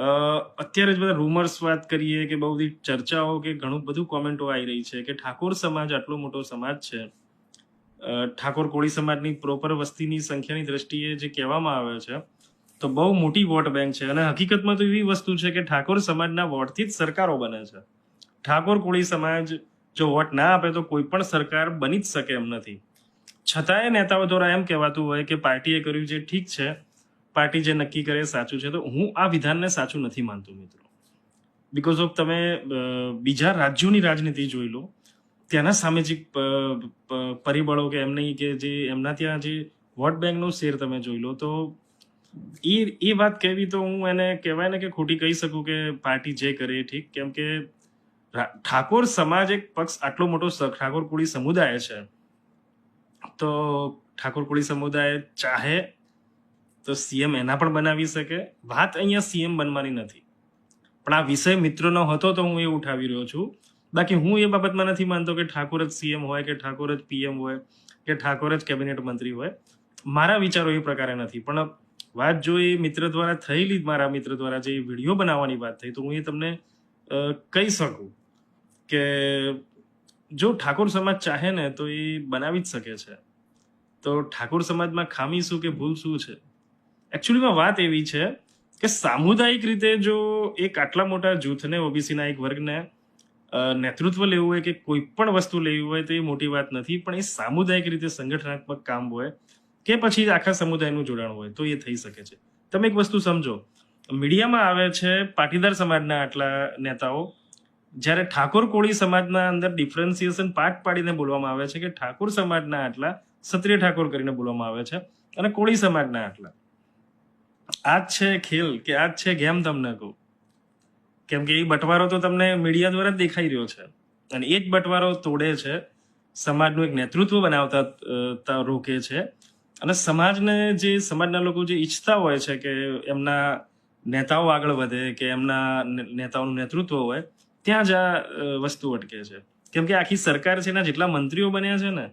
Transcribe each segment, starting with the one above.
અત્યારે જ બધા રૂમર્સ વાત કરીએ કે બહુ બધી ચર્ચાઓ કે ઘણું બધું કોમેન્ટો આવી રહી છે કે ઠાકોર સમાજ આટલો મોટો સમાજ છે. ઠાકોર કોળી સમાજની પ્રોપર વસ્તીની સંખ્યાની દ્રષ્ટિએ જે કહેવામાં આવે છે, તો બહુ મોટી વોટ બેંક છે. અને હકીકતમાં તો એવી વસ્તુ છે કે ઠાકોર સમાજના વોટથી જ સરકારો બને છે. ઠાકોર કોળી સમાજ જો વોટ ના આપે તો કોઈ પણ સરકાર બની જ શકે એમ નથી. છતાંય નેતાઓ દ્વારા એમ કહેવાતું હોય કે પાર્ટીએ કર્યું છે ઠીક છે પાર્ટી જે નક્કી કરે સાચું છે. તો હું આ વિધાનને સાચું નથી માનતો મિત્રો. બિકોઝ ઓફ તમે બીજા રાજ્યોની રાજનીતિ જોઈ લો, ત્યાંના સામાજિક પરિબળો કે એમની કે જે એમના ત્યાં જે વોટ બેંકનો શેર તમે જોઈ લો, તો એ એ વાત કહેવી તો હું એને કહેવાય ને કે ખોટી કહી શકું કે પાર્ટી જે કરે એ ઠીક. કેમ કે ઠાકોર સમાજ એક પક્ષ આટલો મોટો ઠાકોર કુળી સમુદાય છે. તો ઠાકોર કુળી સમુદાય ચાહે તો સીએમ એના પણ બનાવી શકે. વાત અહીંયા સીએમ બનવાની નથી. પણ આ વિષય મિત્રનો હતો તો હું એ ઉઠાવી રહ્યો છું. બાકી હું એ બાબતમાં નથી માનતો કે ઠાકોર જ સીએમ હોય કે ઠાકોર જ પીએમ હોય કે ઠાકોર જ કેબિનેટ મંત્રી હોય. મારા વિચારો એ પ્રકારે નથી. પણ વાત જો એ મિત્ર દ્વારા થયેલી મારા મિત્ર દ્વારા જે વીડિયો બનાવવાની વાત થઈ, તો હું એ તમને કહી શકું કે જો ઠાકોર સમાજ ચાહે ને તો એ બનાવી જ શકે છે. તો ઠાકોર સમાજમાં ખામી શું કે ભૂલ શું છે? એકચ્યુઅલીમાં વાત એવી છે કે સામુદાયિક રીતે જો એક આટલા મોટા જૂથને ઓબીસીના એક વર્ગને નેતૃત્વ લેવું હોય કે કોઈ પણ વસ્તુ લેવી હોય તો એ મોટી વાત નથી, પણ એ સામુદાયિક રીતે સંગઠનાત્મક કામ હોય કે પછી આખા સમુદાયનું જોડાણ હોય તો એ થઈ શકે છે. તમે એક વસ્તુ સમજો, મીડિયામાં આવે છે પાટીદાર સમાજના આટલા નેતાઓ, જ્યારે ઠાકોર કોળી સમાજના અંદર ડિફરન્સિએશન પાક પાડીને બોલવામાં આવે છે કે ઠાકોર સમાજના આટલા, ક્ષત્રિય ઠાકોર કરીને બોલવામાં આવે છે અને કોળી સમાજના આટલા. આ જ છે ખેલ કે આ જ છે ગેમ તમને કહું. કેમ કે એ બટવારો તો તમને મીડિયા દ્વારા જ દેખાઈ રહ્યો છે. અને એ જ બટવારો તોડે છે, સમાજનું એક નેતૃત્વ બનાવતા રોકે છે. અને સમાજને જે, સમાજના લોકો જે ઈચ્છતા હોય છે કે એમના નેતાઓ આગળ વધે, કે એમના નેતાઓનું નેતૃત્વ હોય, ત્યાં જ આ વસ્તુ અટકે છે. કેમ કે આખી સરકાર છે એના જેટલા મંત્રીઓ બન્યા છે ને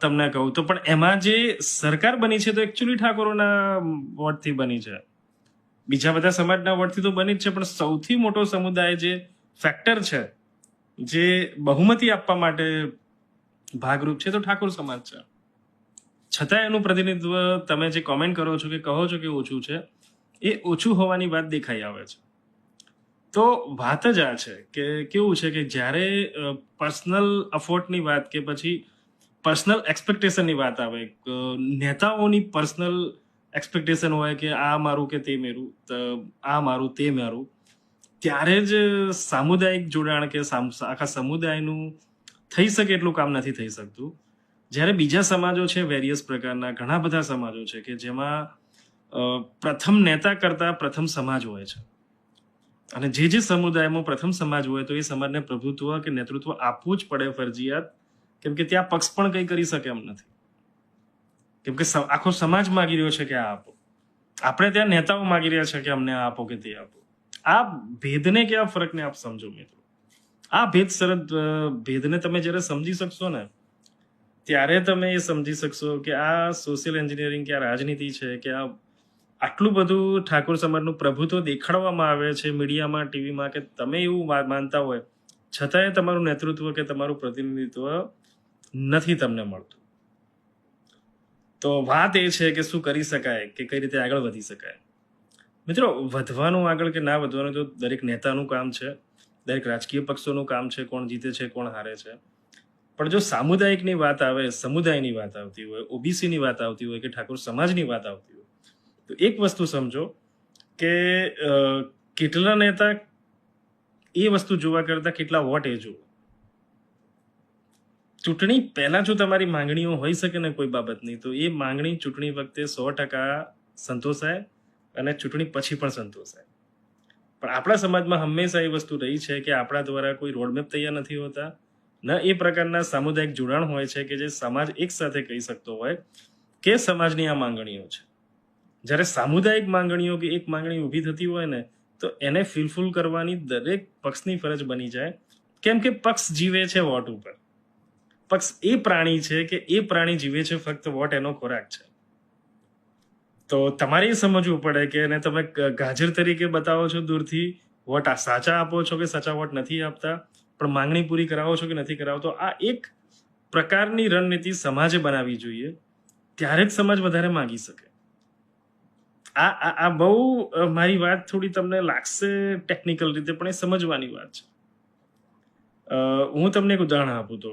તમને કહું તો, પણ એમાં જે સરકાર બની છે તો એકચ્યુઅલી ઠાકોરોના વોટથી બની છે. બીજા બધા સમાજના વોટથી તો બની જ છે, પણ સૌથી મોટો સમુદાય જે ફેક્ટર છે, જે બહુમતી આપવા માટે ભાગરૂપ છે, તો ઠાકોર સમાજ છે. છતાં એનું પ્રતિનિધિત્વ તમે જે કોમેન્ટ કરો છો કે કહો છો કે ઓછું છે, એ ઓછું હોવાની વાત દેખાઈ આવે છે. તો વાત જ આ છે કે કેવું છે કે જ્યારે પર્સનલ અફોર્ટની વાત કે પછી પર્સનલ એક્સપેક્ટેશનની વાત આવે. નેતાઓની પર્સનલ એક્સપેક્ટેશન હોય કે આ મારું કે તે મેરું આ મારું, તે મારું. ત્યારે જ સામુદાયિક જોડાણ કે આખા સમુદાયનું થઈ શકે એટલું કામ નથી થઈ શકતું. જ્યારે બીજા સમાજો છે વેરિયસ પ્રકારના, ઘણા બધા સમાજો છે કે જેમાં પ્રથમ નેતા કરતા પ્રથમ સમાજ હોય છે. અને જે જે સમુદાયમાં પ્રથમ સમાજ હોય તો એ સમાજને પ્રભુત્વ કે નેતૃત્વ આપવું જ પડે ફરજિયાત. કેમ કે ત્યાં પક્ષ પણ કંઈ કરી શકે એમ નથી. કેમ કે આખો સમાજ માગી રહ્યો છે કે આ આપો. આપણે ત્યાં નેતાઓ માગી રહ્યા છે કે અમને આ આપો કે તે આપો. આ ભેદને કે આ ફરકને આપ સમજો મિત્રો? આ ભેદ શરત ભેદને તમે જ્યારે સમજી શકશો ને, ત્યારે તમે એ સમજી શકશો કે આ સોશિયલ એન્જિનિયરિંગ કે આ રાજનીતિ છે, કે આ આટલું બધું ઠાકોર સમાજનું પ્રભુત્વ દેખાડવામાં આવે છે મીડિયામાં, ટીવીમાં, કે તમે એવું માનતા હોય, છતાંય તમારું નેતૃત્વ કે તમારું પ્રતિનિધિત્વ નથી તમને મળતું. તો વાત એ છે કે શું કરી શકાય, કે કઈ રીતે આગળ વધી શકાય. મિત્રો, વધવાનું આગળ કે ના વધવાનું તો દરેક નેતાનું કામ છે, દરેક રાજકીય પક્ષોનું કામ છે, કોણ જીતે છે, કોણ હારે છે. પણ જો સામુદાયિકની વાત આવે, સમુદાયની વાત આવતી હોય, ઓબીસીની વાત આવતી હોય કે ઠાકોર સમાજની વાત આવતી હોય, તો એક વસ્તુ સમજો કે કેટલા નેતા એ વસ્તુ જોવા કરતા કેટલા વોટ એ જુઓ. ચૂંટણી પહેલા જો તમારી માંગણીઓ હોઈ શકે ને કોઈ બાબતની, તો એ માંગણી ચૂંટણી વખતે સો ટકા સંતોષાય અને ચૂંટણી પછી પણ સંતોષાય. પણ આપણા સમાજમાં હંમેશા એ વસ્તુ રહી છે કે આપણા દ્વારા કોઈ રોડમેપ તૈયાર નથી હોતા, ન એ પ્રકારના સામુદાયિક જોડાણ હોય છે કે જે સમાજ એક સાથે કહી શકતો હોય કે સમાજની આ માંગણીઓ છે. જ્યારે સામુદાયિક માંગણીઓ કે એક માંગણી ઊભી થતી હોય ને, તો એને ફિલફુલ કરવાની દરેક પક્ષની ફરજ બની જાય. કેમ કે પક્ષ જીવે છે વોટ ઉપર. પક્ષ એ પ્રાણી છે કે એ પ્રાણી જીવે છે ફક્ત વોટ એનો ખોરાક છે. તો તમારે એ સમજવું પડે કે એને તમે ગાજર તરીકે બતાવો છો દૂરથી, વોટ આ સાચા આપો છો કે સાચા વોટ નથી આપતા? પણ માંગણી પૂરી કરાવો છો કે નથી કરાવતો આ એક પ્રકારની રણનીતિ સમાજે બનાવવી જોઈએ. ત્યારે જ સમાજ વધારે માંગી શકે. આ આ બહુ મારી વાત થોડી તમને લાગશે ટેકનિકલ રીતે, પણ એ સમજવાની વાત છે. હું તમને એક ઉદાહરણ આપું તો.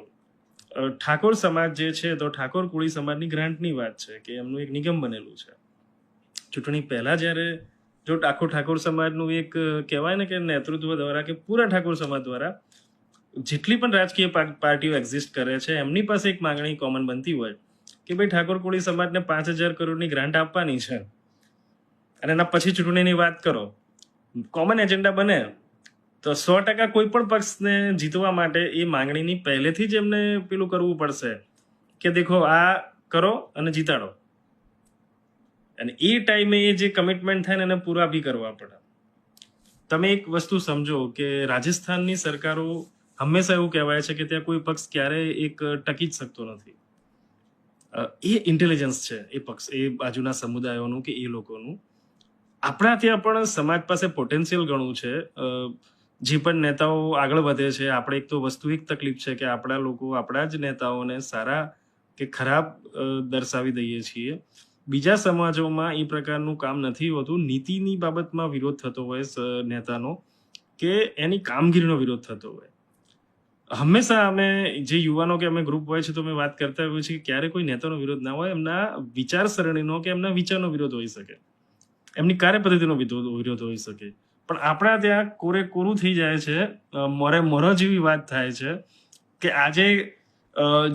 ઠાકોર સમાજ જે છે, તો ઠાકોર કોળી સમાજની ગ્રાન્ટની વાત છે કે એમનું એક નિગમ બનેલું છે. ચૂંટણી પહેલાં જ્યારે જો આખો ઠાકોર સમાજનું એક કહેવાય ને કે નેતૃત્વ દ્વારા કે પૂરા ઠાકોર સમાજ દ્વારા જેટલી પણ રાજકીય પાર્ટીઓ એક્ઝિસ્ટ કરે છે, એમની પાસે એક માંગણી કોમન બનતી હોય કે ભાઈ ઠાકોર કોળી સમાજને પાંચ હજાર કરોડની ગ્રાન્ટ આપવાની છે. અને એના પછી ચૂંટણીની વાત કરો. કોમન એજન્ડા બને તો સો ટકા કોઈ પણ પક્ષને જીતવા માટે એ માંગણીની પહેલેથી જ એમને પેલું કરવું પડશે કે દેખો, આ કરો અને જીતાડો. અને એ ટાઈમે એ જે કમિટમેન્ટ થાય ને એને પૂરા બી કરવા પડે. તમે એક વસ્તુ સમજો કે રાજસ્થાનની સરકારો હંમેશા એવું કહેવાય છે કે ત્યાં કોઈ પક્ષ ક્યારેય એક ટકી જ શકતો નથી. એ ઇન્ટેલિજન્સ છે એ પક્ષ, એ બાજુના સમુદાયોનું કે એ લોકોનું. આપણા ત્યાં પણ સમાજ પાસે પોટેન્શિયલ ઘણું છે. જે, પણ નેતાઓ આગળ વધે છે. આપણે એક તો વસ્તુ એક તકલીફ છે કે આપણા લોકો, આપણા જ નેતાઓને સારા કે ખરાબ દર્શાવી દઈએ છીએ. બીજા સમાજોમાં એ પ્રકારનું કામ નથી હોતું. નીતિની બાબતમાં વિરોધ થતો હોય નેતાનો કે એની કામગીરીનો વિરોધ થતો હોય. હંમેશા અમે જે યુવાનો કે અમે ગ્રુપ હોય છે તો અમે વાત કરતા હોઈએ છીએ કે ક્યારે કોઈ નેતાનો વિરોધ ના હોય, એમના વિચારસરણીનો કે એમના વિચારનો વિરોધ હોઈ શકે. એમની કાર્યપદ્ધતિનો વિરોધ હોઈ શકે. પણ આપણા ત્યાં કોરે કોરું થઈ જાય છે મોરે મોરો જેવી વાત થાય છે કે આજે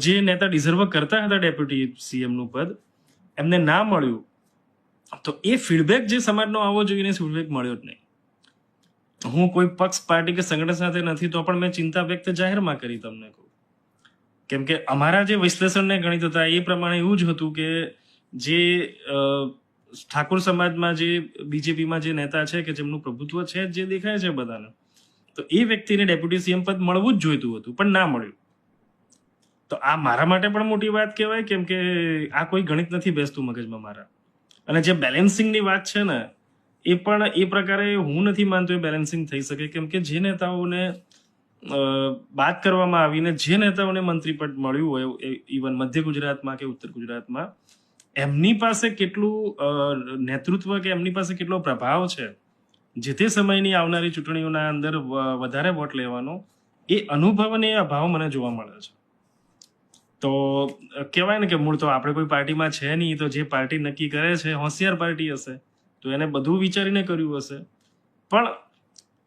જે નેતા ડિઝર્વ કરતા હતા ડેપ્યુટી સીએમનું પદ, એમને ના મળ્યું, તો એ ફીડબેક જે સમાજનો આવવો જોઈએ ફીડબેક મળ્યો જ નહીં. હું કોઈ પક્ષ, પાર્ટી કે સંગઠન સાથે નથી, તો પણ મેં ચિંતા વ્યક્ત જાહેરમાં કરી તમને કહું. કેમ કે અમારા જે વિશ્લેષણને ગણિત હતા, એ પ્રમાણે એવું જ હતું કે જે ઠાકોર સમાજમાં જે બીજેપીમાં જે નેતા છે કે જેમનું પ્રભુત્વ છે જે દેખાય છે બધાને, તો એ વ્યક્તિને ડેપ્યુટી સીએમ પદ મળવું જ જોઈતું હતું, પણ ના મળ્યું. તો આ મારા માટે પણ મોટી વાત કહેવાય, કેમ કે આ કોઈ ગણિત નથી બેસતું મગજમાં મારા. અને જે બેલેન્સિંગની વાત છે ને, એ પણ એ પ્રકારે હું નથી માનતો એ બેલેન્સિંગ થઈ શકે, કેમ કે જે નેતાઓને વાત કરવામાં આવીને જે નેતાઓને મંત્રી પદ મળ્યું હોય ઇવન મધ્ય ગુજરાતમાં કે ઉત્તર ગુજરાતમાં એમની પાસે કેટલું નેતૃત્વ કે એમની પાસે કેટલો પ્રભાવ છે, જે તે સમયની આવનારી ચૂંટણીઓના અંદર વધારે વોટ લેવાનો, એ અનુભવ અને એ અભાવ મને જોવા મળે છે. તો કહેવાય ને કે મૂળ તો આપણે કોઈ પાર્ટીમાં છે નહીં, તો જે પાર્ટી નક્કી કરે છે, હોશિયાર પાર્ટી હશે, તો એને બધું વિચારીને કર્યું હશે. પણ,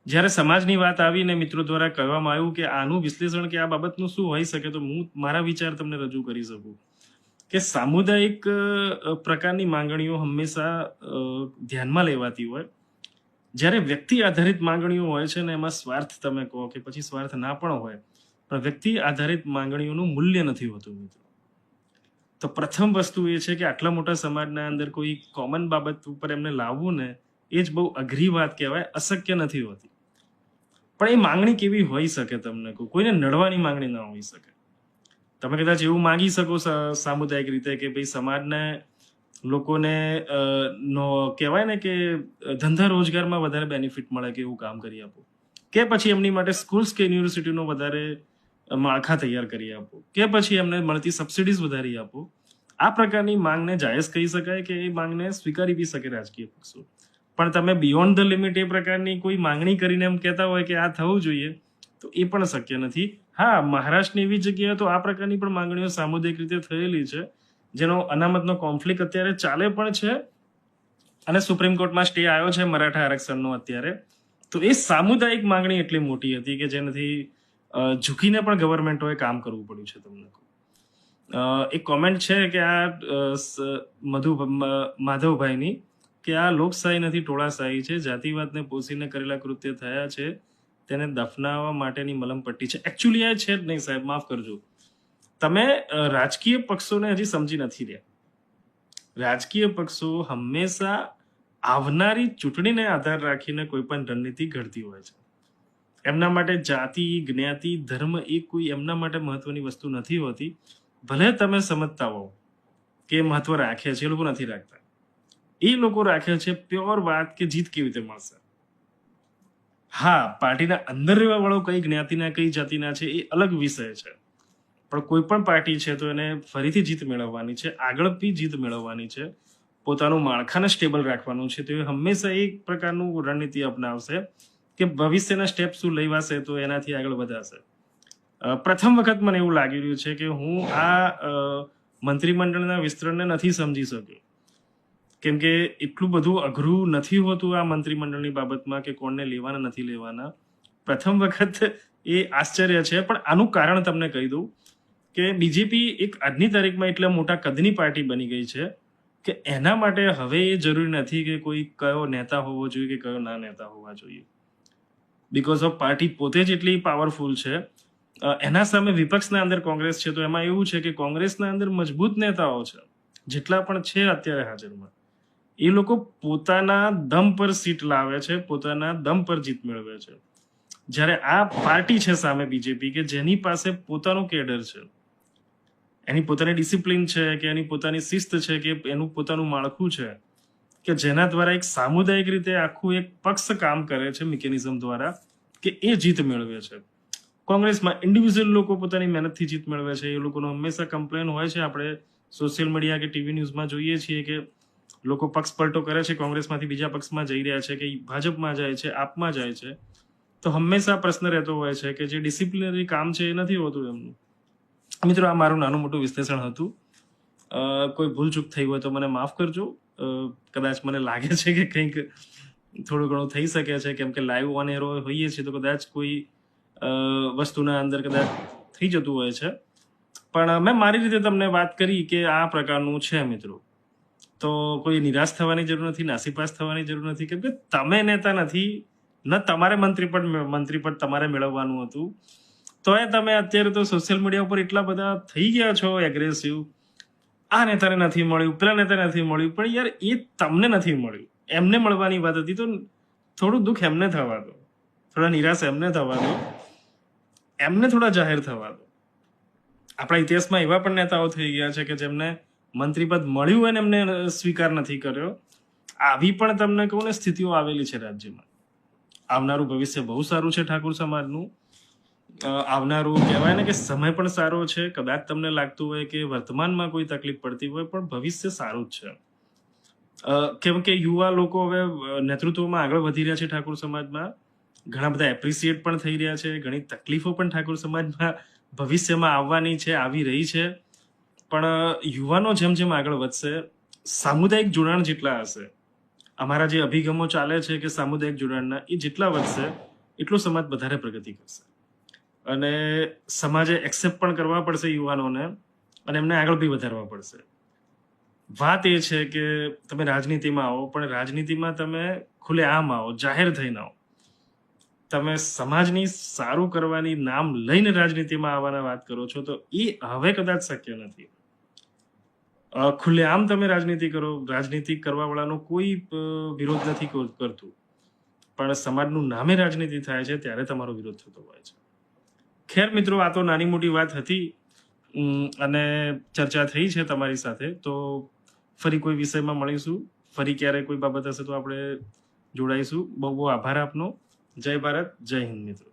જ્યારે સમાજની વાત આવીને મિત્રો દ્વારા કહેવામાં આવ્યું કે આનું વિશ્લેષણ કે આ બાબતનું શું હોઈ શકે, તો હું મારા વિચાર તમને રજૂ કરી શકું. કે સામુદાયિક પ્રકારની માંગણીઓ હંમેશા ધ્યાનમાં લેવાતી હોય. જ્યારે વ્યક્તિ આધારિત માંગણીઓ હોય છે ને એમાં સ્વાર્થ તમે કહો કે પછી સ્વાર્થ ના પણ હોય, પણ વ્યક્તિ આધારિત માંગણીઓનું મૂલ્ય નથી હોતું મિત્રો. તો પ્રથમ વસ્તુ એ છે કે આટલા મોટા સમાજના અંદર કોઈ કોમન બાબત ઉપર એમને લાવવું ને એ જ બહુ અઘરી વાત કહેવાય, અશક્ય નથી હોતી. પણ એ માંગણી કેવી હોઈ શકે તમને કહું કોઈને નડવાની માંગણી ના હોઈ શકે. તમે કદાચ એવું માંગી શકો સામુદાયિક રીતે કે ભાઈ સમાજને, લોકોને નો, કહેવાય ને કે, ધંધા રોજગારમાં વધારે બેનિફિટ મળે કે એવું કામ કરી આપો. કે પછી એમની માટે સ્કૂલ્સ કે યુનિવર્સિટીનો વધારે માળખા તૈયાર કરી આપો. કે પછી એમને મળતી સબસિડીઝ વધારી આપો. આ પ્રકારની માંગને જાયઝ કહી શકાય કે એ માંગને સ્વીકારી બી શકે રાજકીય પક્ષો. પણ તમે બિયોન્ડ ધ લિમિટ એ પ્રકારની કોઈ માંગણી કરીને એમ કહેતા હોય કે આ થવું જોઈએ તો એ પણ શક્ય નથી. હા, મહારાષ્ટ્રની એવી જગ્યાએ તો આ પ્રકારની પણ માંગણીઓ સામુદાયિક રીતે થયેલી છે, જેનો અનામતનો કોન્ફ્લિક્ટ અત્યારે ચાલે પણ છે અને સુપ્રીમ કોર્ટમાં સ્ટે આવ્યો છે મરાઠા આરક્ષણનો અત્યારે. તો એ સામુદાયિક માંગણી એટલી મોટી હતી કે જેનાથી ઝૂકીને પણ ગવર્મેન્ટોએ કામ કરવું પડ્યું છે તમને એક કોમેન્ટ છે કે આ મધુ માધવભાઈની કે આ લોકશાહી નથી ટોળાશાહી છે, જાતિવાદને પોષીને કરેલા કૃત્ય થયા છે તેને દફનાવવા માટેની મલમપટ્ટી છે. એકચ્યુઅલી આ છે જ નહીં સાહેબ, માફ કરજો. તમે રાજકીય પક્ષોને હજી સમજી નથી રહ્યા. રાજકીય પક્ષો હંમેશા આવનારી ચૂંટણીને આધાર રાખીને કોઈ પણ રણનીતિ ઘડતી હોય છે. એમના માટે જાતિ, જ્ઞાતિ, ધર્મ એ કોઈ એમના માટે મહત્વની વસ્તુ નથી હોતી. ભલે તમે સમજતા હોવ કે મહત્વ રાખે છે, એ લોકો નથી રાખતા. એ લોકો રાખે છે પ્યોર વાત કે જીત કેવી રીતે મળશે? હા, પાર્ટીના અંદર રહેવા વાળો કઈ જ્ઞાતિના, કઈ જાતિના છે, એ અલગ વિષય છે. પણ કોઈ પણ પાર્ટી છે તો એને ફરીથી જીત મેળવવાની છે આગળ બી જીત મેળવવાની છે. પોતાનું માળખાને સ્ટેબલ રાખવાનું છે, તો એ હંમેશા એક પ્રકારનું રણનીતિ અપનાવશે કે ભવિષ્યના સ્ટેપ શું લેવાશે તો એનાથી આગળ વધાશે પ્રથમ વખત મને એવું લાગી રહ્યું છે કે હું આ મંત્રીમંડળના વિસ્તરણને નથી સમજી શક્યો. કેમ કે એટલું બધું અઘરું નથી હોતું આ મંત્રીમંડળની બાબતમાં કે કોણને લેવાના નથી લેવાના. પ્રથમ વખત એ આશ્ચર્ય છે, પણ આનું કારણ તમને કહી દઉં કે બીજેપી એક આજની તારીખમાં એટલા મોટા કદની પાર્ટી બની ગઈ છે કે એના માટે હવે એ જરૂરી નથી કે કોઈ કયો નેતા હોવો જોઈએ કે કયો ના નેતા હોવા જોઈએ. બિકોઝ ઓફ પાર્ટી પોતે જ એટલી પાવરફુલ છે. એના સામે વિપક્ષના અંદર કોંગ્રેસ છે, તો એમાં એવું છે કે કોંગ્રેસના અંદર મજબૂત નેતાઓ છે, જેટલા પણ છે અત્યારે હાજરમાં. એ લોકો પોતાના દમ પર સીટ લાવે છે, પોતાના દમ પર જીત મેળવે છે. જ્યારે આ પાર્ટી છે સામે બીજેપી કે જેની પાસે પોતાનું કેડર છે, એની પોતાની ડિસિપ્લિન છે કે એની પોતાની શિસ્ત છે કે એનું પોતાનું માળખું છે, કે જેના દ્વારા એક સામુદાયિક રીતે આખું એક પક્ષ કામ કરે છે મિકેનિઝમ દ્વારા, કે એ જીત મેળવે છે. કોંગ્રેસમાં ઇન્ડિવિજ્યુઅલ લોકો પોતાની મહેનતથી જીત મેળવે છે. એ લોકોનો હંમેશા કમ્પ્લેન હોય છે. આપણે સોશિયલ મીડિયા કે ટીવી ન્યૂઝમાં જોઈએ છીએ કે લોકો પક્ષ પલટો કરે છે, કોંગ્રેસમાંથી બીજા પક્ષમાં જઈ રહ્યા છે કે ભાજપમાં જાય છે, આપમાં જાય છે, તો હંમેશા પ્રશ્ન રહેતો હોય છે કે જે ડિસિપ્લિનરી કામ છે એ નથી હોતું એમનું. મિત્રો, આ મારું નાનું મોટું વિશ્લેષણ હતું. કોઈ ભૂલચૂક થઈ હોય તો મને માફ કરજો. કદાચ મને લાગે છે કે કંઈક થોડું ઘણું થઈ શકે છે, કેમ કે લાઈવ ઓન એરો હોઈએ છીએ તો કદાચ કોઈ વસ્તુના અંદર કદાચ થઈ જતું હોય છે. પણ મેં મારી રીતે તમને વાત કરી કે આ પ્રકારનું છે, મિત્રો. તો કોઈ નિરાશ થવાની જરૂર નથી, નાસીપાસ થવાની જરૂર નથી. કેમ કે તમે નેતા નથી, ન તમારે મંત્રી પદ મંત્રી પદ તમારે મેળવવાનું હતું. તોય તમે અત્યારે તો સોશિયલ મીડિયા ઉપર એટલા બધા થઈ ગયા છો એગ્રેસિવ આ નેતાને નથી મળ્યું, પેલા નેતાને નથી મળ્યું, પણ યાર એ તમને નથી મળ્યું. એમને મળવાની વાત હતી તો થોડું દુઃખ એમને થવા દો. થોડા નિરાશ એમને થવા દો. એમને થોડા જાહેર થવા દો. આપણા ઇતિહાસમાં એવા પણ નેતાઓ થઈ ગયા છે કે જેમને મંત્રીપદ મળ્યું અને એમને સ્વીકાર નથી કર્યો. આવી પણ તમને કહું ને, સ્થિતિઓ આવેલી છે રાજ્યમાં. આવનારું ભવિષ્ય બહુ સારું છે ઠાકોર સમાજનું. આવનારું કહેવાય ને કે સમય પણ સારો છે. કદાચ તમને લાગતું હોય કે વર્તમાનમાં કોઈ તકલીફ પડતી હોય, પણ ભવિષ્ય સારું જ છે. કેમ કે યુવા લોકો હવે નેતૃત્વમાં આગળ વધી રહ્યા છે ઠાકોર સમાજમાં. ઘણા બધા એપ્રિસિએટ પણ થઈ રહ્યા છે. ઘણી તકલીફો પણ ઠાકોર સમાજમાં ભવિષ્યમાં આવવાની છે, આવી રહી છે. પણ યુવાનો જેમ જેમ આગળ વધશે, સામુદાયિક જોડાણ જેટલા હશે, અમારા જે અભિગમો ચાલે છે કે સામુદાયિક જોડાણના, એ જેટલા વધશે, એટલો સમાજ વધારે પ્રગતિ કરશે. અને સમાજે એક્સેપ્ટ પણ કરવા પડશે યુવાનોને, અને એમને આગળ બી વધારવા પડશે. વાત એ છે કે તમે રાજનીતિમાં આવો, પણ રાજનીતિમાં તમે ખુલ્લે આમ આવો, જાહેર થઈને આવો. તમે સમાજની સારું કરવાની નામ લઈને રાજનીતિમાં આવવાના વાત કરો છો, તો એ હવે કદાચ શક્ય નથી. ખુલ્લેઆમ તમે રાજનીતિ કરો, રાજનીતિ કરવાવાળાનો કોઈ વિરોધ નથી કર- કરતું. પણ સમાજનું નામે રાજનીતિ થાય છે, ત્યારે તમારો વિરોધ થતો હોય છે. ખેર મિત્રો, આ તો નાની મોટી વાત હતી અને ચર્ચા થઈ છે તમારી સાથે, તો ફરી કોઈ વિષયમાં મળીશું. ફરી ક્યારેય કોઈ બાબત હશે તો આપણે જોડાઈશું. બહુ બહુ આભાર આપનો. જય ભારત, જય હિન્દ મિત્રો.